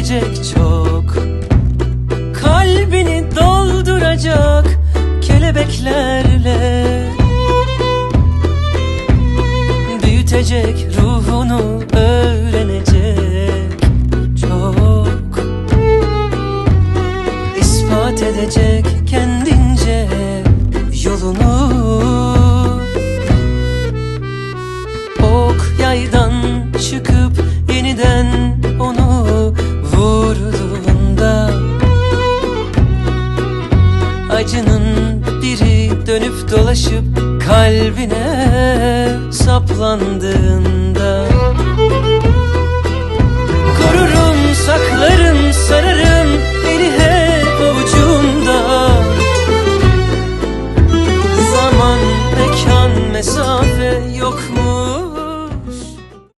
verecek çok. Kalbini dolduracak kelebeklerle. Büyütecek ruhunu öğrenecek çok. İspat edecek acının biri dönüp dolaşıp kalbine saplandığın